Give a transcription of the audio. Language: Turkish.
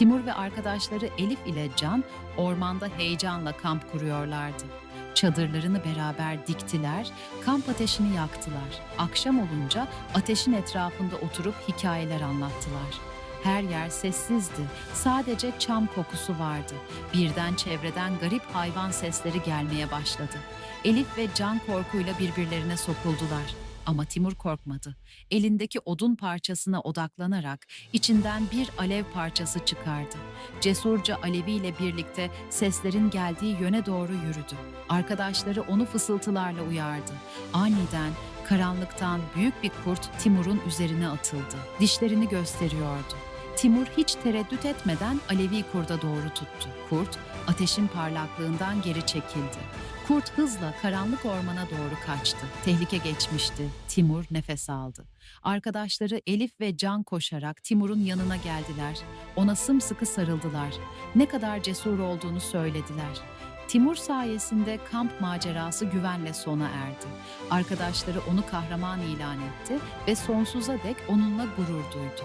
Timur ve arkadaşları Elif ile Can ormanda heyecanla kamp kuruyorlardı. Çadırlarını beraber diktiler, kamp ateşini yaktılar. Akşam olunca ateşin etrafında oturup hikayeler anlattılar. Her yer sessizdi, sadece çam kokusu vardı. Birden çevreden garip hayvan sesleri gelmeye başladı. Elif ve Can korkuyla birbirlerine sokuldular. Ama Timur korkmadı. Elindeki odun parçasına odaklanarak içinden bir alev parçası çıkardı. Cesurca aleviyle birlikte seslerin geldiği yöne doğru yürüdü. Arkadaşları onu fısıltılarla uyardı. Aniden karanlıktan büyük bir kurt Timur'un üzerine atıldı. Dişlerini gösteriyordu. Timur hiç tereddüt etmeden Alevi kurda doğru tuttu. Kurt ateşin parlaklığından geri çekildi. Kurt hızla karanlık ormana doğru kaçtı. Tehlike geçmişti. Timur nefes aldı. Arkadaşları Elif ve Can koşarak Timur'un yanına geldiler. Ona sımsıkı sarıldılar. Ne kadar cesur olduğunu söylediler. Timur sayesinde kamp macerası güvenle sona erdi. Arkadaşları onu kahraman ilan etti ve sonsuza dek onunla gurur duydu.